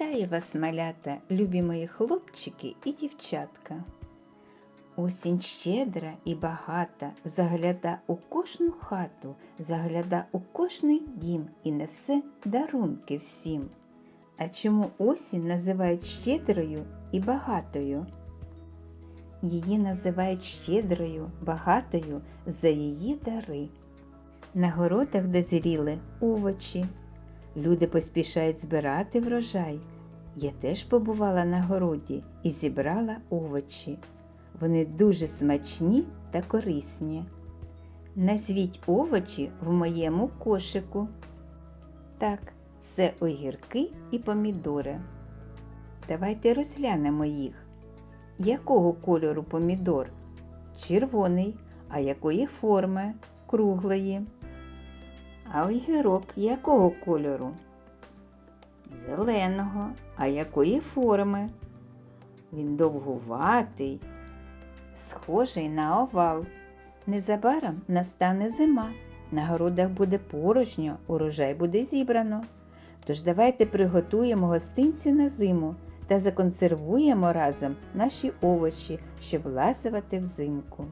Вітаю вас, малята, любі мої хлопчики і дівчатка. Осінь щедра і багата, загляда у кожну хату, загляда у кожний дім і несе дарунки всім. А чому осінь називають щедрою і багатою? Її називають щедрою, багатою за її дари. На городах дозріли овочі. Люди поспішають збирати врожай. Я теж побувала на городі і зібрала овочі. Вони дуже смачні та корисні. Назвіть овочі в моєму кошику. Так, це огірки і помідори. Давайте розглянемо їх. Якого кольору помідор? Червоний. А якої форми? Круглої. А огірок якого кольору? Зеленого. А якої форми? Він довгуватий, схожий на овал. Незабаром настане зима. На городах буде порожньо, урожай буде зібрано. Тож давайте приготуємо гостинці на зиму та законсервуємо разом наші овочі, щоб ласувати взимку.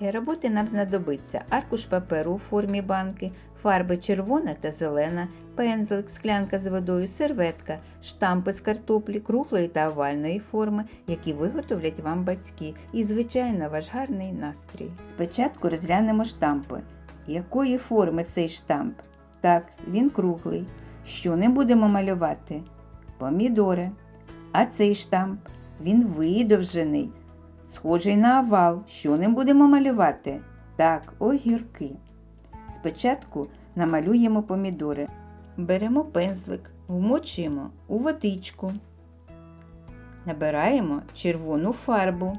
Для роботи нам знадобиться аркуш паперу у формі банки, фарби червона та зелена, пензлик, склянка з водою, серветка, штампи з картоплі круглої та овальної форми, які виготовлять вам батьки, і, звичайно, ваш гарний настрій. Спочатку розглянемо штампи. Якої форми цей штамп? Так, він круглий. Що не будемо малювати? Помідори. А цей штамп? Він видовжений. Схожий на овал. Що ним будемо малювати? Так, огірки. Спочатку намалюємо помідори. Беремо пензлик, вмочуємо у водичку. Набираємо червону фарбу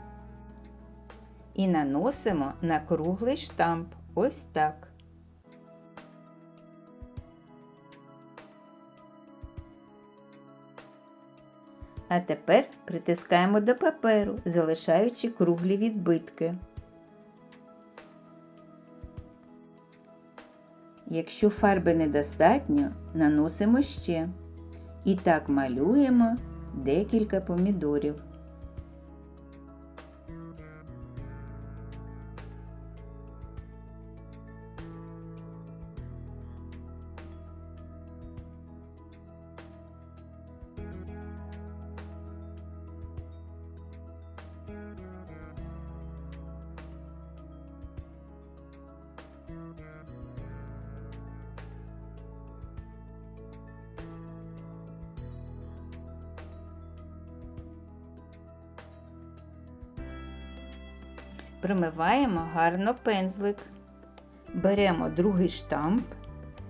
і наносимо на круглий штамп. Ось так. А тепер притискаємо до паперу, залишаючи круглі відбитки. Якщо фарби недостатньо, наносимо ще. І так малюємо декілька помідорів. Промиваємо гарно пензлик. Беремо другий штамп,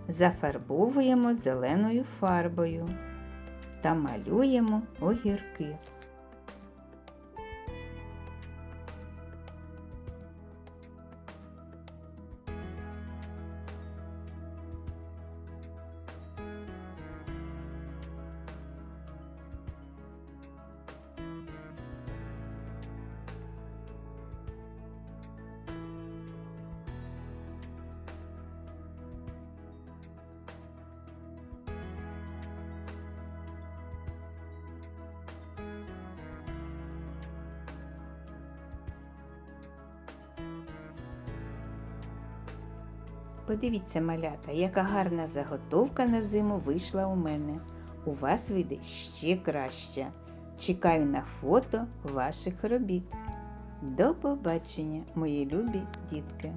зафарбовуємо зеленою фарбою та малюємо огірки. Подивіться, малята, яка гарна заготовка на зиму вийшла у мене. У вас вийде ще краще. Чекаю на фото ваших робіт. До побачення, мої любі дітки!